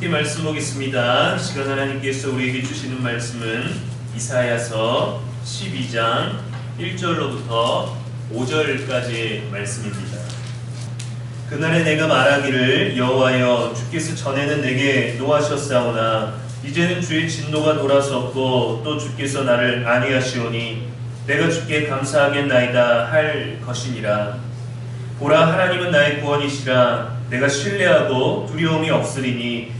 함께 말씀 보겠습니다. 이 시간 하나님께서 우리에게 주시는 말씀은 이사야서 12장 1절로부터 5절까지의 말씀입니다. 그날에 내가 말하기를 여호와여 주께서 전에는 내게 노하셨사오나 이제는 주의 진노가 돌아섰고 또 주께서 나를 안위하시오니 내가 주께 감사하겠나이다 할 것이니라 보라 하나님은 나의 구원이시라 내가 신뢰하고 두려움이 없으리니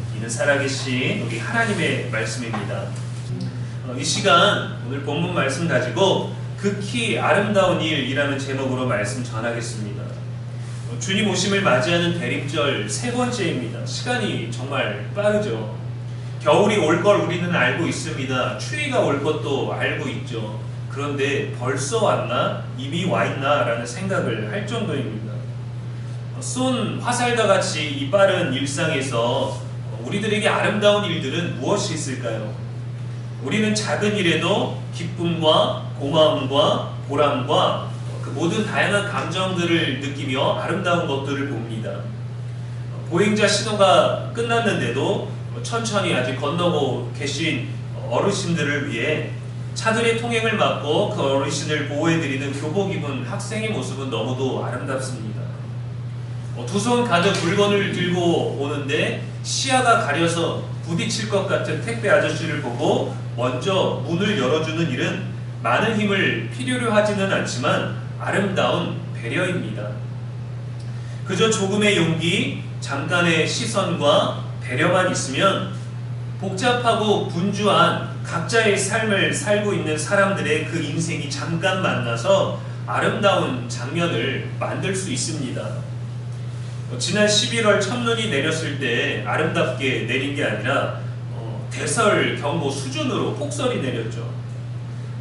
이는 살아계신 우리 하나님의 말씀입니다 어, 이 시간 오늘 본문 말씀 가지고 극히 아름다운 일이라는 제목으로 말씀 전하겠습니다 어, 주님 오심을 맞이하는 대림절 세 번째입니다. 시간이 정말 빠르죠. 겨울이 올 걸 우리는 알고 있습니다. 추위가 올 것도 알고 있죠. 그런데 벌써 왔나? 이미 와 있나? 라는 생각을 할 정도입니다. 어, 쏜 화살과 같이 이 빠른 일상에서 어, 우리들에게 아름다운 일들은 무엇이 있을까요? 우리는 작은 일에도 기쁨과 고마움과 보람과 그 모든 다양한 감정들을 느끼며 아름다운 것들을 봅니다. 보행자 신호가 끝났는데도 천천히 아직 건너고 계신 어르신들을 위해 차들의 통행을 막고 그 어르신을 보호해드리는 교복 입은 학생의 모습은 너무도 아름답습니다. 두 손 가득 물건을 들고 오는데 시야가 가려서 부딪힐 것 같은 택배 아저씨를 보고 먼저 문을 열어주는 일은 많은 힘을 필요로 하지는 않지만 아름다운 배려입니다. 그저 조금의 용기, 잠깐의 시선과 배려만 있으면 복잡하고 분주한 각자의 삶을 살고 있는 사람들의 그 인생이 잠깐 만나서 아름다운 장면을 만들 수 있습니다. 어, 지난 11월 첫눈이 내렸을 때 아름답게 내린 게 아니라 어, 대설 경보 수준으로 폭설이 내렸죠.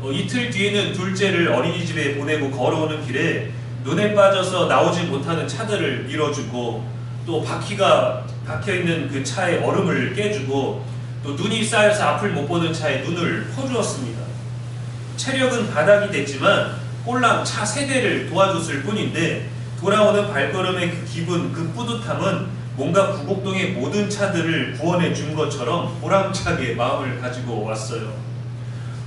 어, 이틀 뒤에는 둘째를 어린이집에 보내고 걸어오는 길에 눈에 빠져서 나오지 못하는 차들을 밀어주고 또 바퀴가 박혀 있는 그 차에 얼음을 깨주고 또 눈이 쌓여서 앞을 못 보는 차에 눈을 퍼주었습니다. 체력은 바닥이 됐지만 꼴랑 차 세 대를 도와줬을 뿐인데 돌아오는 발걸음의 그 기분, 그 뿌듯함은 뭔가 구곡동의 모든 차들을 구원해 준 것처럼 보람차게 마음을 가지고 왔어요.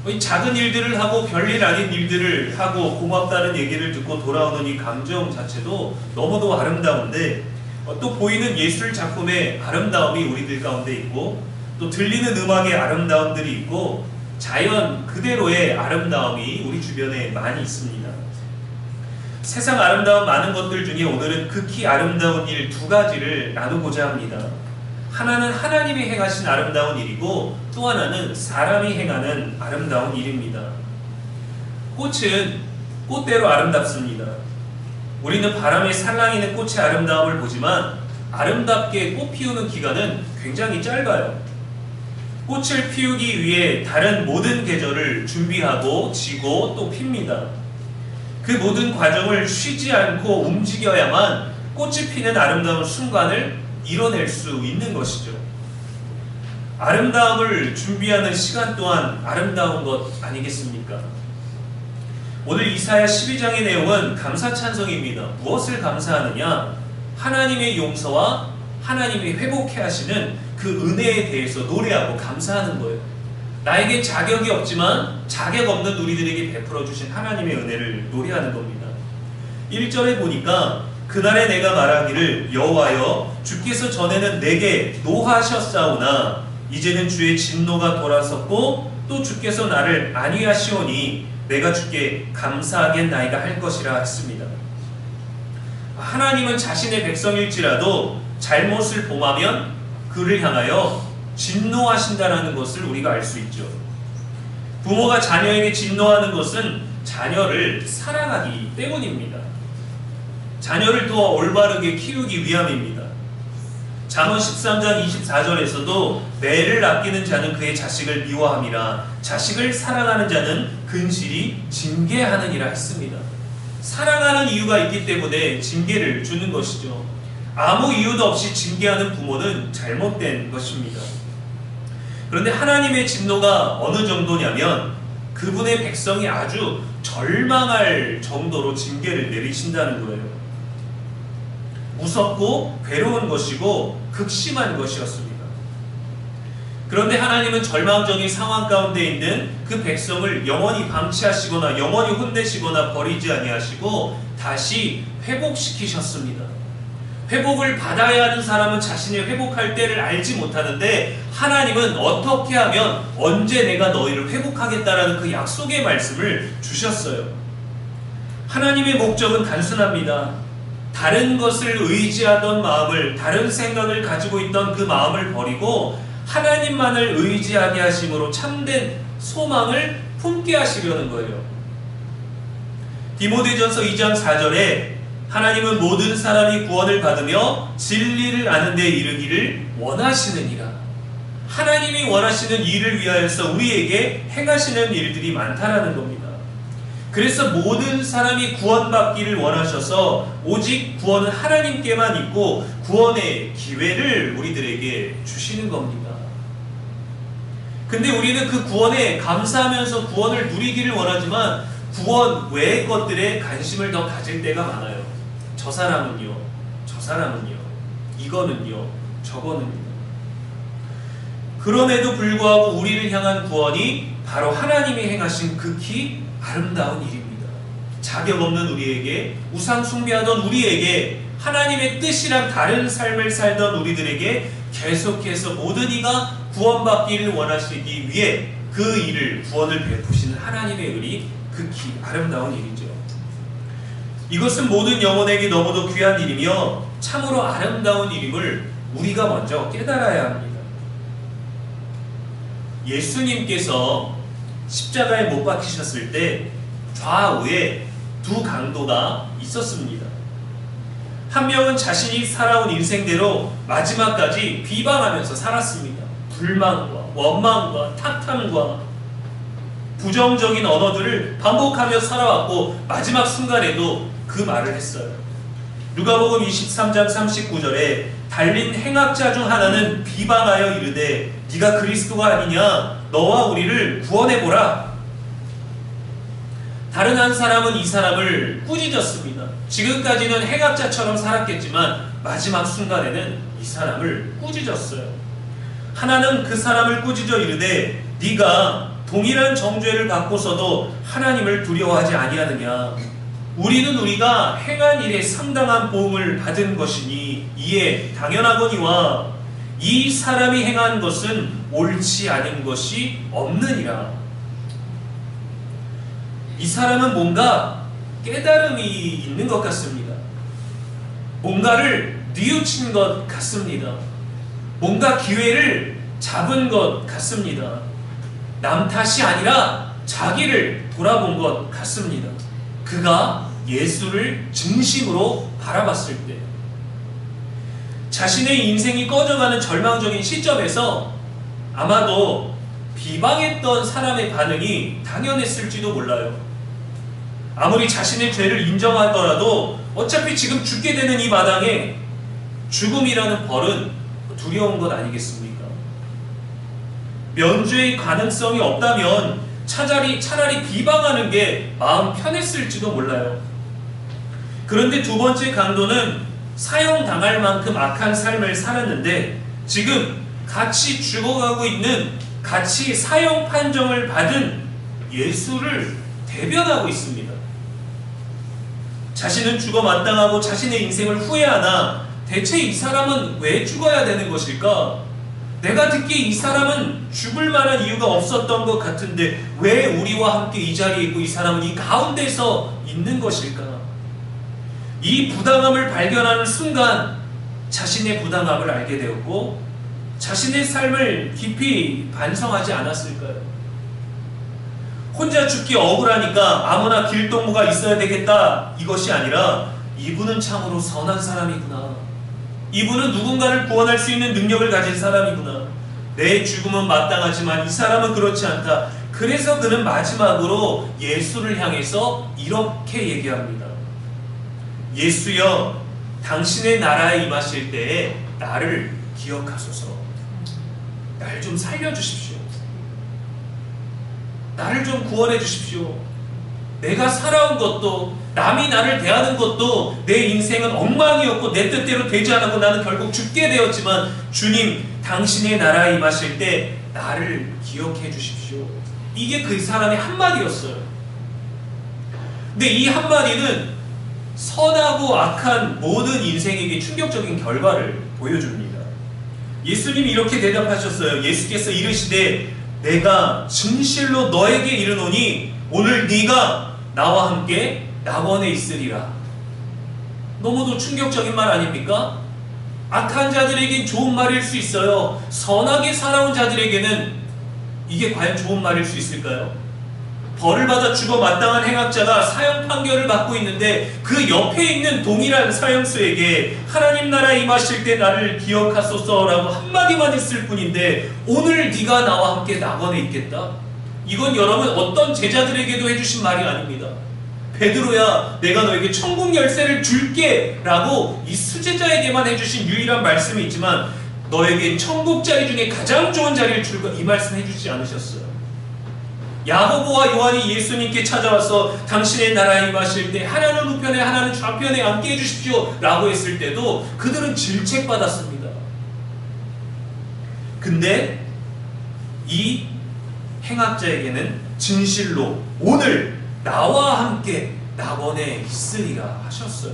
이 작은 일들을 하고 별일 아닌 일들을 하고 고맙다는 얘기를 듣고 돌아오는 이 감정 자체도 너무도 아름다운데 어, 또 보이는 예술 작품의 아름다움이 우리들 가운데 있고 또 들리는 음악의 아름다움들이 있고 자연 그대로의 아름다움이 우리 주변에 많이 있습니다. 세상 아름다운 많은 것들 중에 오늘은 극히 아름다운 일 두 가지를 나누고자 합니다. 하나는 하나님이 행하신 아름다운 일이고 또 하나는 사람이 행하는 아름다운 일입니다. 꽃은 꽃대로 아름답습니다. 우리는 바람에 살랑이는 꽃의 아름다움을 보지만 아름답게 꽃 피우는 기간은 굉장히 짧아요. 꽃을 피우기 위해 다른 모든 계절을 준비하고 지고 또 핍니다. 그 모든 과정을 쉬지 않고 움직여야만 꽃이 피는 아름다운 순간을 이뤄낼 수 있는 것이죠. 아름다움을 준비하는 시간 또한 아름다운 것 아니겠습니까? 오늘 이사야 12장의 내용은 감사 찬성입니다. 무엇을 감사하느냐? 하나님의 용서와 하나님이 회복해 하시는 그 은혜에 대해서 노래하고 감사하는 거예요. 나에게 자격이 없지만 자격 없는 우리들에게 베풀어 주신 하나님의 은혜를 노래하는 겁니다. 1절에 보니까 그날에 내가 말하기를 여호와여 주께서 전에는 내게 노하셨사오나 이제는 주의 진노가 돌아섰고 또 주께서 나를 안위하시오니 내가 주께 감사하겠나이다 할 것이라 했습니다. 하나님은 자신의 백성일지라도 잘못을 범하면 그를 향하여 진노하신다라는 것을 우리가 알 수 있죠. 부모가 자녀에게 진노하는 것은 자녀를 사랑하기 때문입니다. 자녀를 더 올바르게 키우기 위함입니다. 잠언 13장 24절에서도 매를 아끼는 자는 그의 자식을 미워함이라 자식을 사랑하는 자는 근실이 징계하느니라 했습니다. 사랑하는 이유가 있기 때문에 징계를 주는 것이죠. 아무 이유도 없이 징계하는 부모는 잘못된 것입니다. 그런데 하나님의 진노가 어느 정도냐면 그분의 백성이 아주 절망할 정도로 징계를 내리신다는 거예요. 무섭고 괴로운 것이고 극심한 것이었습니다. 그런데 하나님은 절망적인 상황 가운데 있는 그 백성을 영원히 방치하시거나 영원히 혼내시거나 버리지 아니하시고 다시 회복시키셨습니다. 회복을 받아야 하는 사람은 자신이 회복할 때를 알지 못하는데 하나님은 어떻게 하면 언제 내가 너희를 회복하겠다라는 그 약속의 말씀을 주셨어요. 하나님의 목적은 단순합니다. 다른 것을 의지하던 마음을 다른 생각을 가지고 있던 그 마음을 버리고 하나님만을 의지하게 하심으로 참된 소망을 품게 하시려는 거예요. 디모데전서 2장 4절에 하나님은 모든 사람이 구원을 받으며 진리를 아는 데 이르기를 원하시느니라. 하나님이 원하시는 일을 위하여서 우리에게 행하시는 일들이 많다라는 겁니다. 그래서 모든 사람이 구원받기를 원하셔서 오직 구원은 하나님께만 있고 구원의 기회를 우리들에게 주시는 겁니다. 근데 우리는 그 구원에 감사하면서 구원을 누리기를 원하지만 구원 외의 것들에 관심을 더 가질 때가 많아요. 저 사람은요, 저 사람은요, 이거는요, 저거는요. 그럼에도 불구하고 우리를 향한 구원이 바로 하나님이 행하신 극히 아름다운 일입니다. 자격 없는 우리에게, 우상 숭배하던 우리에게, 하나님의 뜻이랑 다른 삶을 살던 우리들에게 계속해서 모든 이가 구원받기를 원하시기 위해 그 일을 구원을 베푸시는 하나님의 일이 극히 아름다운 일이죠. 이것은 모든 영혼에게 너무도 귀한 일이며 참으로 아름다운 일임을 우리가 먼저 깨달아야 합니다. 예수님께서 십자가에 못 박히셨을 때 좌우에 두 강도가 있었습니다. 한 명은 자신이 살아온 인생대로 마지막까지 비방하면서 살았습니다. 불만과 원망과 탓함과 부정적인 언어들을 반복하며 살아왔고 마지막 순간에도 그 말을 했어요. 누가복음 23장 39절에 달린 행악자 중 하나는 비방하여 이르되 네가 그리스도가 아니냐 너와 우리를 구원해 보라. 다른 한 사람은 이 사람을 꾸짖었습니다. 지금까지는 행악자처럼 살았겠지만 마지막 순간에는 이 사람을 꾸짖었어요. 하나는 그 사람을 꾸짖어 이르되 네가 동일한 정죄를 받고서도 하나님을 두려워하지 아니하느냐 우리는 우리가 행한 일에 상당한 보응을 받은 것이니 이에 당연하거니와 이 사람이 행한 것은 옳지 않은 것이 없느니라 이 사람은 뭔가 깨달음이 있는 것 같습니다 뭔가를 뉘우친 것 같습니다 뭔가 기회를 잡은 것 같습니다. 남 탓이 아니라 자기를 돌아본 것 같습니다. 그가 예수를 진심으로 바라봤을 때 자신의 인생이 꺼져가는 절망적인 시점에서 아마도 비방했던 사람의 반응이 당연했을지도 몰라요. 아무리 자신의 죄를 인정하더라도 어차피 지금 죽게 되는 이 마당에 죽음이라는 벌은 두려운 것 아니겠습니까? 면죄의 가능성이 없다면 차라리, 차라리 비방하는 게 마음 편했을지도 몰라요. 그런데 두 번째 강도는 사형당할 만큼 악한 삶을 살았는데 지금 같이 죽어가고 있는 같이 사형 판정을 받은 예수를 대변하고 있습니다. 자신은 죽어 마땅하고 자신의 인생을 후회하나 대체 이 사람은 왜 죽어야 되는 것일까? 내가 듣기에 이 사람은 죽을 만한 이유가 없었던 것 같은데 왜 우리와 함께 이 자리에 있고 이 사람은 이 가운데서 있는 것일까? 이 부당함을 발견하는 순간 자신의 부당함을 알게 되었고 자신의 삶을 깊이 반성하지 않았을까요? 혼자 죽기 억울하니까 아무나 길동무가 있어야 되겠다 이것이 아니라 이분은 참으로 선한 사람이구나. 이분은 누군가를 구원할 수 있는 능력을 가진 사람이구나. 내 죽음은 마땅하지만 이 사람은 그렇지 않다. 그래서 그는 마지막으로 예수를 향해서 이렇게 얘기합니다. 예수여, 당신의 나라에 임하실 때에 나를 기억하소서. 날 좀 살려주십시오. 나를 좀 구원해 주십시오. 내가 살아온 것도 남이 나를 대하는 것도 내 인생은 엉망이었고 내 뜻대로 되지 않았고 나는 결국 죽게 되었지만 주님 당신의 나라에 임하실 때 나를 기억해 주십시오. 이게 그 사람의 한마디였어요. 근데 이 한마디는 선하고 악한 모든 인생에게 충격적인 결과를 보여줍니다. 예수님이 이렇게 대답하셨어요. 예수께서 이르시되 내가 진실로 너에게 이르노니 오늘 네가 나와 함께 낙원에 있으리라. 너무도 충격적인 말 아닙니까? 악한 자들에겐 좋은 말일 수 있어요. 선하게 살아온 자들에게는 이게 과연 좋은 말일 수 있을까요? 벌을 받아 죽어 마땅한 행악자가 사형 판결을 받고 있는데 그 옆에 있는 동일한 사형수에게 하나님 나라에 임하실 때 나를 기억하소서라고 한마디만 했을 뿐인데 오늘 네가 나와 함께 낙원에 있겠다. 이건 여러분 어떤 제자들에게도 해주신 말이 아닙니다. 베드로야 내가 너에게 천국 열쇠를 줄게 라고 이 수제자에게만 해주신 유일한 말씀이 있지만 너에게 천국 자리 중에 가장 좋은 자리를 줄까 이 말씀 해주지 않으셨어요. 야고보와 요한이 예수님께 찾아와서 당신의 나라에 임하실 때 하나는 우편에 하나는 좌편에 앉게 해주십시오 라고 했을 때도 그들은 질책받았습니다. 근데 이 행악자에게는 진실로 오늘 나와 함께 낙원에 있으리라 하셨어요.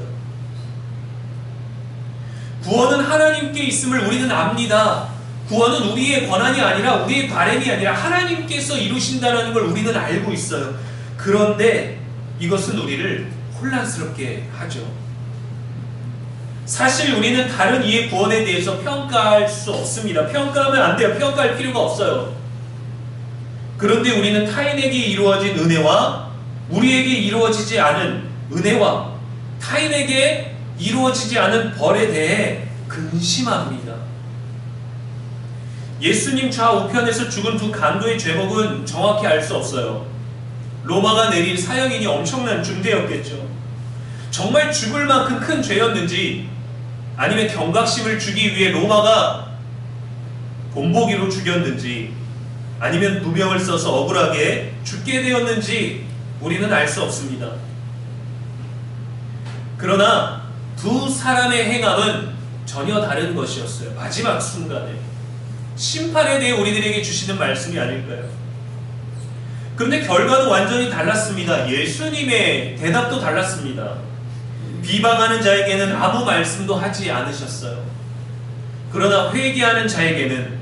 구원은 하나님께 있음을 우리는 압니다. 구원은 우리의 권한이 아니라 우리의 바램이 아니라 하나님께서 이루신다는 걸 우리는 알고 있어요. 그런데 이것은 우리를 혼란스럽게 하죠. 사실 우리는 다른 이의 구원에 대해서 평가할 수 없습니다. 평가하면 안 돼요. 평가할 필요가 없어요. 그런데 우리는 타인에게 이루어진 은혜와 우리에게 이루어지지 않은 은혜와 타인에게 이루어지지 않은 벌에 대해 근심합니다. 예수님 좌우편에서 죽은 두 간도의 죄목은 정확히 알 수 없어요. 로마가 내린 사형인이 엄청난 중대였겠죠. 정말 죽을 만큼 큰 죄였는지 아니면 경각심을 주기 위해 로마가 본보기로 죽였는지 아니면 누명을 써서 억울하게 죽게 되었는지 우리는 알 수 없습니다. 그러나 두 사람의 행함은 전혀 다른 것이었어요. 마지막 순간에. 심판에 대해 우리들에게 주시는 말씀이 아닐까요? 그런데 결과도 완전히 달랐습니다. 예수님의 대답도 달랐습니다. 비방하는 자에게는 아무 말씀도 하지 않으셨어요. 그러나 회개하는 자에게는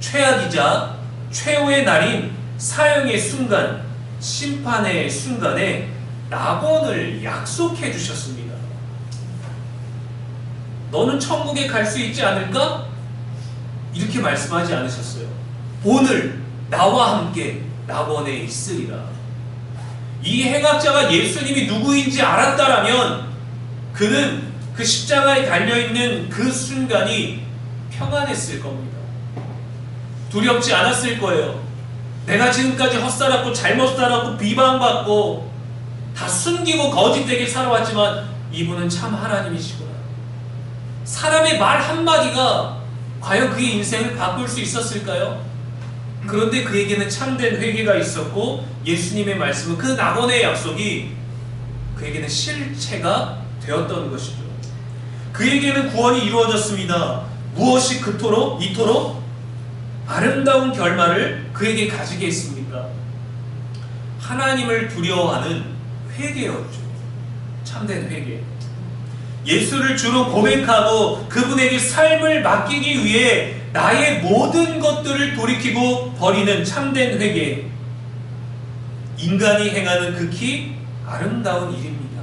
최악이자 최후의 날인 사형의 순간, 심판의 순간에 낙원을 약속해 주셨습니다. 너는 천국에 갈 수 있지 않을까? 이렇게 말씀하지 않으셨어요. 오늘 나와 함께 낙원에 있으리라. 이 행악자가 예수님이 누구인지 알았다라면 그는 그 십자가에 달려있는 그 순간이 평안했을 겁니다. 두렵지 않았을 거예요. 내가 지금까지 헛살았고 잘못 살았고 비방받고 다 숨기고 거짓되게 살아왔지만 이분은 참 하나님이시구나. 사람의 말 한마디가 과연 그의 인생을 바꿀 수 있었을까요? 그런데 그에게는 참된 회개가 있었고 예수님의 말씀은 그 낙원의 약속이 그에게는 실체가 되었던 것이죠. 그에게는 구원이 이루어졌습니다. 무엇이 그토록 이토록 아름다운 결말을 그에게 가지게 했습니까? 하나님을 두려워하는 회개였죠. 참된 회개. 예수를 주로 고백하고 그분에게 삶을 맡기기 위해 나의 모든 것들을 돌이키고 버리는 참된 회개. 인간이 행하는 극히 아름다운 일입니다.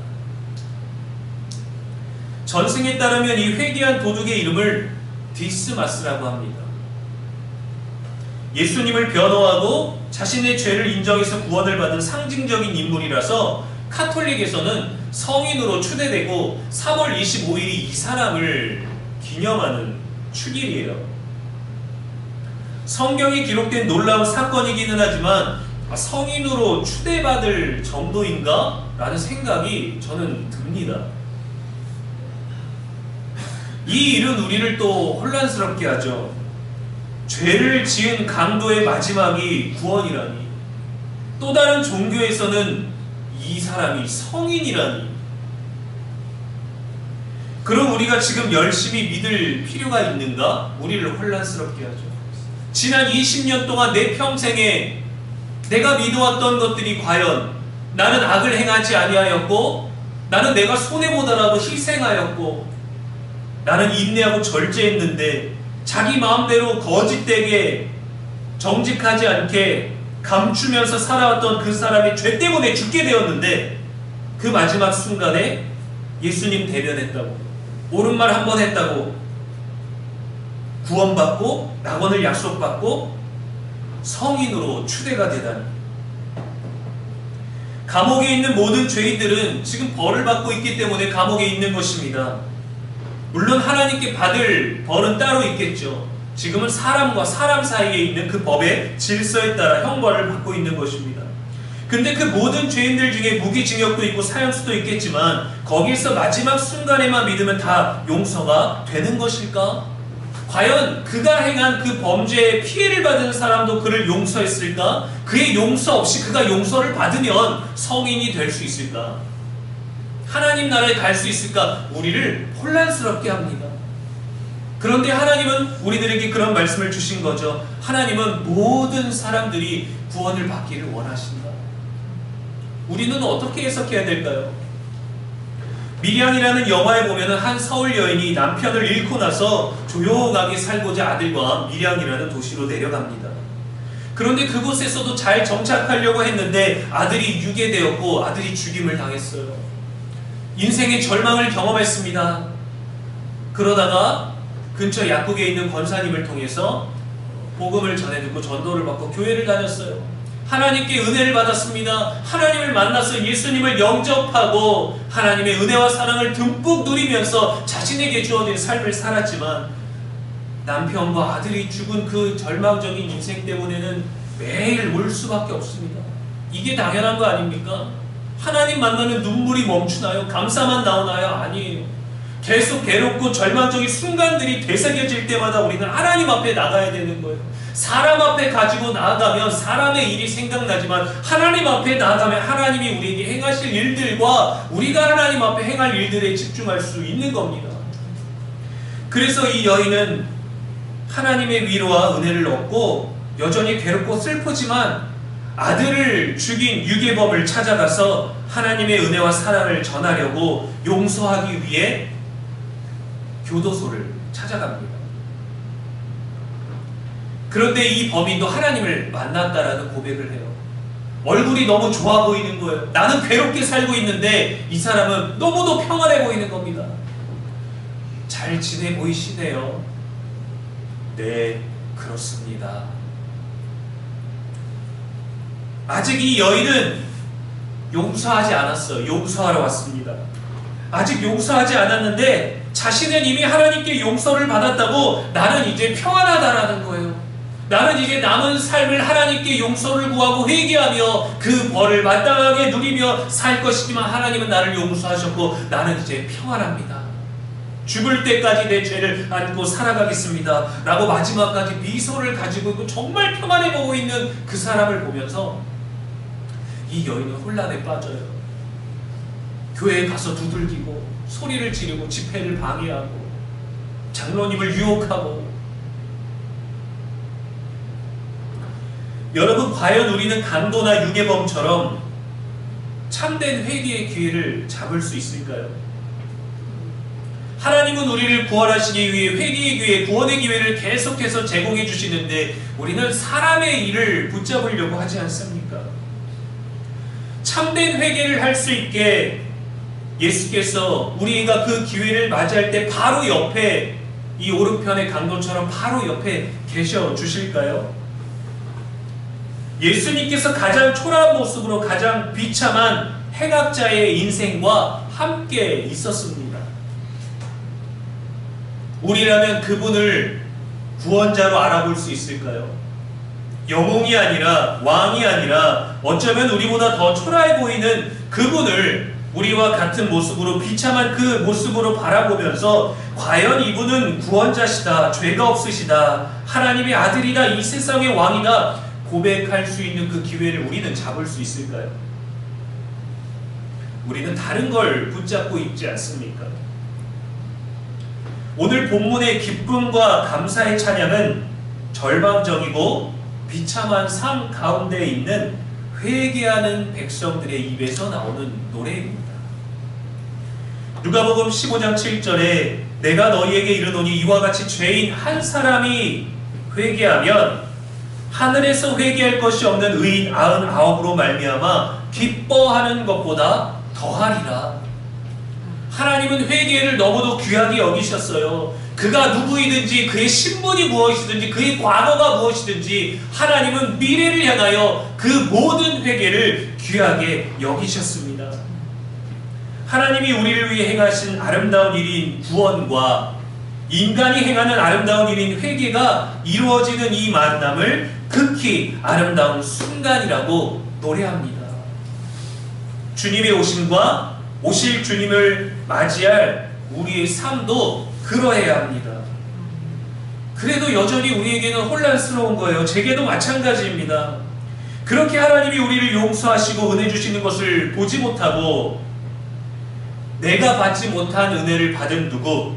전승에 따르면 이 회개한 도둑의 이름을 디스마스라고 합니다. 예수님을 변호하고 자신의 죄를 인정해서 구원을 받은 상징적인 인물이라서 카톨릭에서는 성인으로 추대되고 3월 25일이 이 사람을 기념하는 축일이에요. 성경에 기록된 놀라운 사건이기는 하지만 아, 성인으로 추대받을 정도인가? 라는 생각이 저는 듭니다. 이 일은 우리를 또 혼란스럽게 하죠. 죄를 지은 강도의 마지막이 구원이라니. 또 다른 종교에서는 이 사람이 성인이라니. 그럼 우리가 지금 열심히 믿을 필요가 있는가? 우리를 혼란스럽게 하죠. 지난 20년 동안 내 평생에 내가 믿어왔던 것들이 과연 나는 악을 행하지 아니하였고 나는 내가 손해보더라도 희생하였고 나는 인내하고 절제했는데 자기 마음대로 거짓되게 정직하지 않게 감추면서 살아왔던 그 사람이 죄 때문에 죽게 되었는데 그 마지막 순간에 예수님 대변했다고 옳은 말 한 번 했다고 구원받고 낙원을 약속받고 성인으로 추대가 되다니 감옥에 있는 모든 죄인들은 지금 벌을 받고 있기 때문에 감옥에 있는 것입니다. 물론 하나님께 받을 벌은 따로 있겠죠. 지금은 사람과 사람 사이에 있는 그 법의 질서에 따라 형벌을 받고 있는 것입니다. 근데 그 모든 죄인들 중에 무기징역도 있고 사형수도 있겠지만 거기서 마지막 순간에만 믿으면 다 용서가 되는 것일까? 과연 그가 행한 그 범죄에 피해를 받은 사람도 그를 용서했을까? 그의 용서 없이 그가 용서를 받으면 성인이 될 수 있을까? 하나님 나라에 갈 수 있을까? 우리를 혼란스럽게 합니다. 그런데 하나님은 우리들에게 그런 말씀을 주신 거죠. 하나님은 모든 사람들이 구원을 받기를 원하신다. 우리는 어떻게 해석해야 될까요? 미량이라는 영화에 보면은 한 서울 여인이 남편을 잃고 나서 조용하게 살고자 아들과 미량이라는 도시로 내려갑니다. 그런데 그곳에서도 잘 정착하려고 했는데 아들이 유괴되었고 아들이 죽임을 당했어요. 인생의 절망을 경험했습니다. 그러다가 근처 약국에 있는 권사님을 통해서 복음을 전해 듣고 전도를 받고 교회를 다녔어요. 하나님께 은혜를 받았습니다. 하나님을 만나서 예수님을 영접하고 하나님의 은혜와 사랑을 듬뿍 누리면서 자신에게 주어진 삶을 살았지만 남편과 아들이 죽은 그 절망적인 인생 때문에는 매일 울 수밖에 없습니다. 이게 당연한 거 아닙니까? 하나님 만나면 눈물이 멈추나요? 감사만 나오나요? 아니에요. 계속 괴롭고 절망적인 순간들이 되새겨질 때마다 우리는 하나님 앞에 나가야 되는 거예요. 사람 앞에 가지고 나아가면 사람의 일이 생각나지만 하나님 앞에 나아가면 하나님이 우리에게 행하실 일들과 우리가 하나님 앞에 행할 일들에 집중할 수 있는 겁니다. 그래서 이 여인은 하나님의 위로와 은혜를 얻고 여전히 괴롭고 슬프지만 아들을 죽인 유괴범을 찾아가서 하나님의 은혜와 사랑을 전하려고 용서하기 위해 교도소를 찾아갑니다. 그런데 이 범인도 하나님을 만났다라는 고백을 해요. 얼굴이 너무 좋아 보이는 거예요. 나는 괴롭게 살고 있는데 이 사람은 너무도 평안해 보이는 겁니다. 잘 지내 보이시네요. 네, 그렇습니다. 아직 이 여인은 용서하지 않았어요. 용서하러 왔습니다. 아직 용서하지 않았는데 자신은 이미 하나님께 용서를 받았다고 나는 이제 평안하다라는 거예요. 나는 이제 남은 삶을 하나님께 용서를 구하고 회개하며 그 벌을 마땅하게 누리며 살 것이지만 하나님은 나를 용서하셨고 나는 이제 평안합니다. 죽을 때까지 내 죄를 안고 살아가겠습니다. 라고 마지막까지 미소를 가지고 정말 평안해 보고 있는 그 사람을 보면서 이 여인은 혼란에 빠져요. 교회에 가서 두들기고 소리를 지르고 집회를 방해하고 장로님을 유혹하고 여러분 과연 우리는 강도나 유괴범처럼 참된 회개의 기회를 잡을 수 있을까요? 하나님은 우리를 구원하시기 위해 회개의 기회, 구원의 기회를 계속해서 제공해 주시는데 우리는 사람의 일을 붙잡으려고 하지 않습니까? 참된 회개를 할 수 있게 예수께서 우리가 그 기회를 맞이할 때 바로 옆에 이 오른편의 강도처럼 바로 옆에 계셔 주실까요? 예수님께서 가장 초라한 모습으로 가장 비참한 행악자의 인생과 함께 있었습니다. 우리라면 그분을 구원자로 알아볼 수 있을까요? 영웅이 아니라 왕이 아니라 어쩌면 우리보다 더 초라해 보이는 그분을 우리와 같은 모습으로 비참한 그 모습으로 바라보면서 과연 이분은 구원자시다, 죄가 없으시다, 하나님의 아들이다, 이 세상의 왕이다 고백할 수 있는 그 기회를 우리는 잡을 수 있을까요? 우리는 다른 걸 붙잡고 있지 않습니까? 오늘 본문의 기쁨과 감사의 찬양은 절망적이고 비참한 삶 가운데 있는 회개하는 백성들의 입에서 나오는 노래입니다. 누가복음 15장 7절에 내가 너희에게 이르노니 이와 같이 죄인 한 사람이 회개하면 하늘에서 회개할 것이 없는 의인 아흔 아홉으로 말미암아 기뻐하는 것보다 더하리라. 하나님은 회개를 너무도 귀하게 여기셨어요. 그가 누구이든지 그의 신분이 무엇이든지 그의 과거가 무엇이든지 하나님은 미래를 향하여 그 모든 회개를 귀하게 여기셨습니다. 하나님이 우리를 위해 행하신 아름다운 일인 구원과 인간이 행하는 아름다운 일인 회개가 이루어지는 이 만남을 극히 아름다운 순간이라고 노래합니다. 주님의 오심과 오실 주님을 맞이할 우리의 삶도 그러해야 합니다. 그래도 여전히 우리에게는 혼란스러운 거예요. 제게도 마찬가지입니다. 그렇게 하나님이 우리를 용서하시고 은혜 주시는 것을 보지 못하고 내가 받지 못한 은혜를 받은 누구,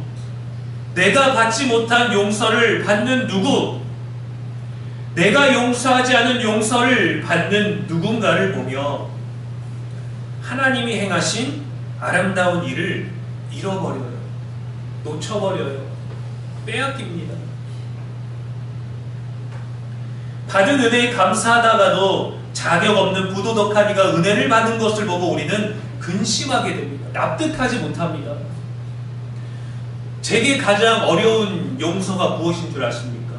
내가 받지 못한 용서를 받는 누구, 내가 용서하지 않은 용서를 받는 누군가를 보며 하나님이 행하신 아름다운 일을 잃어버려요. 놓쳐버려요. 빼앗깁니다. 받은 은혜에 감사하다가도 자격 없는 부도덕한 이가 은혜를 받는 것을 보고 우리는 근심하게 됩니다. 납득하지 못합니다. 제게 가장 어려운 용서가 무엇인 줄 아십니까?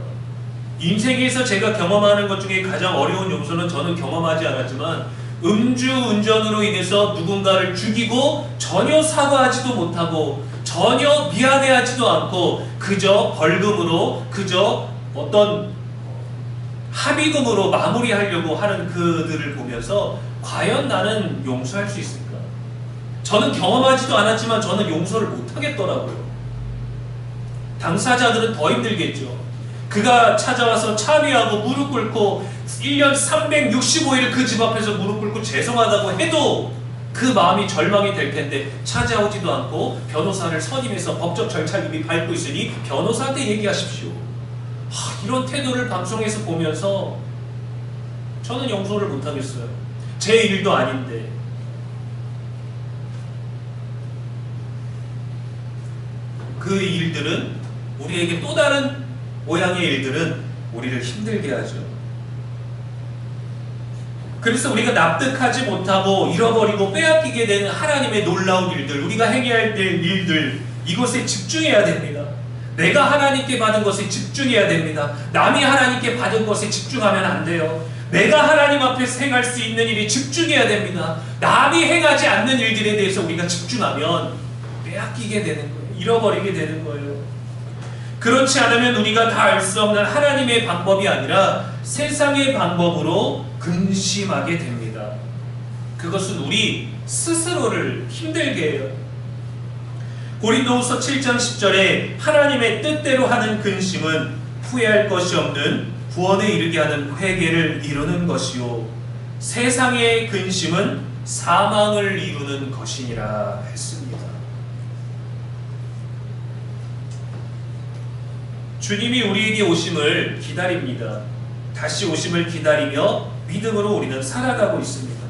인생에서 제가 경험하는 것 중에 가장 어려운 용서는 저는 경험하지 않았지만 음주 운전으로 인해서 누군가를 죽이고 전혀 사과하지도 못하고 전혀 미안해하지도 않고 그저 벌금으로 그저 어떤 합의금으로 마무리하려고 하는 그들을 보면서 과연 나는 용서할 수 있을까? 저는 경험하지도 않았지만 저는 용서를 못하겠더라고요. 당사자들은 더 힘들겠죠. 그가 찾아와서 참여하고 무릎 꿇고 1년 365일 그 집 앞에서 무릎 꿇고 죄송하다고 해도 그 마음이 절망이 될 텐데 찾아오지도 않고 변호사를 선임해서 법적 절차를 이미 밟고 있으니 변호사한테 얘기하십시오. 하, 이런 태도를 방송에서 보면서 저는 용서를 못하겠어요. 제 일도 아닌데. 그 일들은 우리에게 또 다른 모양의 일들은 우리를 힘들게 하죠. 그래서 우리가 납득하지 못하고 잃어버리고 빼앗기게 되는 하나님의 놀라운 일들, 우리가 행해야 될 일들, 이것에 집중해야 됩니다. 내가 하나님께 받은 것에 집중해야 됩니다. 남이 하나님께 받은 것에 집중하면 안 돼요. 내가 하나님 앞에서 행할 수 있는 일에 집중해야 됩니다. 남이 행하지 않는 일들에 대해서 우리가 집중하면 빼앗기게 되는 거예요. 잃어버리게 되는 거예요. 그렇지 않으면 우리가 다 알 수 없는 하나님의 방법이 아니라 세상의 방법으로 근심하게 됩니다. 그것은 우리 스스로를 힘들게 해요. 고린도후서 7장 10절에 하나님의 뜻대로 하는 근심은 후회할 것이 없는 구원에 이르게 하는 회개를 이루는 것이요 세상의 근심은 사망을 이루는 것이니라 했습니다. 주님이 우리에게 오심을 기다립니다. 다시 오심을 기다리며 믿음으로 우리는 살아가고 있습니다.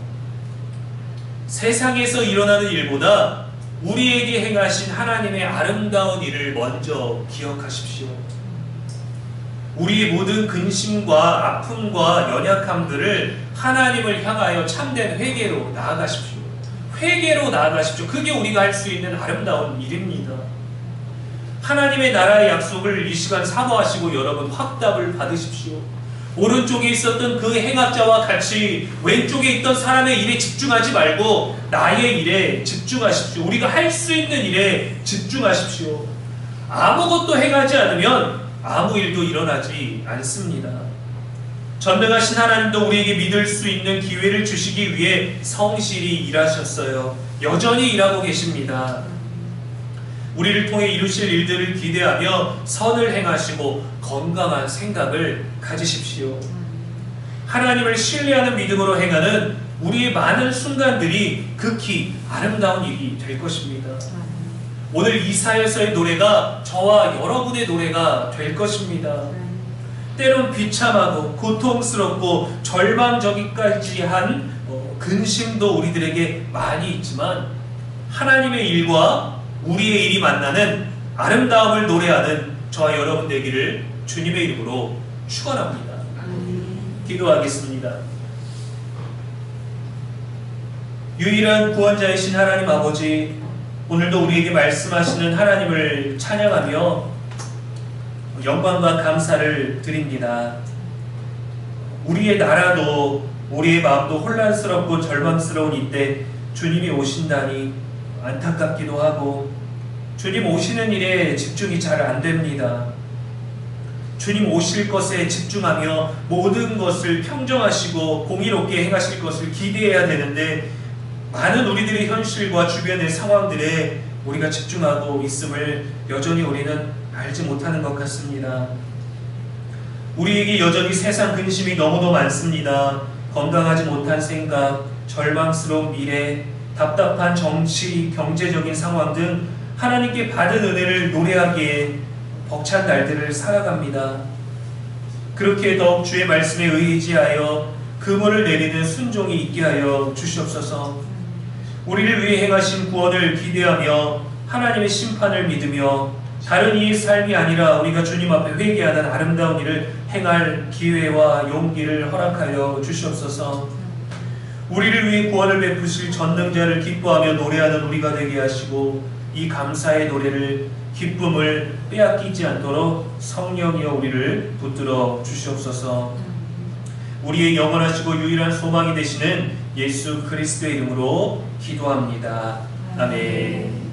세상에서 일어나는 일보다 우리에게 행하신 하나님의 아름다운 일을 먼저 기억하십시오. 우리의 모든 근심과 아픔과 연약함들을 하나님을 향하여 참된 회개로 나아가십시오. 회개로 나아가십시오. 그게 우리가 할 수 있는 아름다운 일입니다. 하나님의 나라의 약속을 이 시간 사모하시고 여러분 확답을 받으십시오. 오른쪽에 있었던 그 행악자와 같이 왼쪽에 있던 사람의 일에 집중하지 말고 나의 일에 집중하십시오. 우리가 할 수 있는 일에 집중하십시오. 아무것도 행하지 않으면 아무 일도 일어나지 않습니다. 전능하신 하나님도 우리에게 믿을 수 있는 기회를 주시기 위해 성실히 일하셨어요. 여전히 일하고 계십니다. 우리를 통해 이루실 일들을 기대하며 선을 행하시고 건강한 생각을 가지십시오. 하나님을 신뢰하는 믿음으로 행하는 우리의 많은 순간들이 극히 아름다운 일이 될 것입니다. 오늘 이사에서의 노래가 저와 여러분의 노래가 될 것입니다. 때론 비참하고 고통스럽고 절망적이까지 한 어, 근심도 우리들에게 많이 있지만 하나님의 일과 우리의 일이 만나는 아름다움을 노래하는 저와 여러분 되기를 주님의 이름으로 축원합니다. 기도하겠습니다. 유일한 구원자이신 하나님 아버지, 오늘도 우리에게 말씀하시는 하나님을 찬양하며 영광과 감사를 드립니다. 우리의 나라도 우리의 마음도 혼란스럽고 절망스러운 이때 주님이 오신다니 안타깝기도 하고 주님 오시는 일에 집중이 잘 안 됩니다. 주님 오실 것에 집중하며 모든 것을 평정하시고 공의롭게 행하실 것을 기대해야 되는데 많은 우리들의 현실과 주변의 상황들에 우리가 집중하고 있음을 여전히 우리는 알지 못하는 것 같습니다. 우리에게 여전히 세상 근심이 너무도 많습니다. 건강하지 못한 생각, 절망스러운 미래, 답답한 정치, 경제적인 상황 등 하나님께 받은 은혜를 노래하기에 벅찬 날들을 살아갑니다. 그렇게 더욱 주의 말씀에 의지하여 그물을 내리는 순종이 있게 하여 주시옵소서. 우리를 위해 행하신 구원을 기대하며 하나님의 심판을 믿으며 다른 이의 삶이 아니라 우리가 주님 앞에 회개하는 아름다운 일을 행할 기회와 용기를 허락하여 주시옵소서. 우리를 위해 구원을 베푸실 전능자를 기뻐하며 노래하는 우리가 되게 하시고 이 감사의 노래를 기쁨을 빼앗기지 않도록 성령이여 우리를 붙들어 주시옵소서. 우리의 영원하시고 유일한 소망이 되시는 예수 그리스도의 이름으로 기도합니다. 아멘.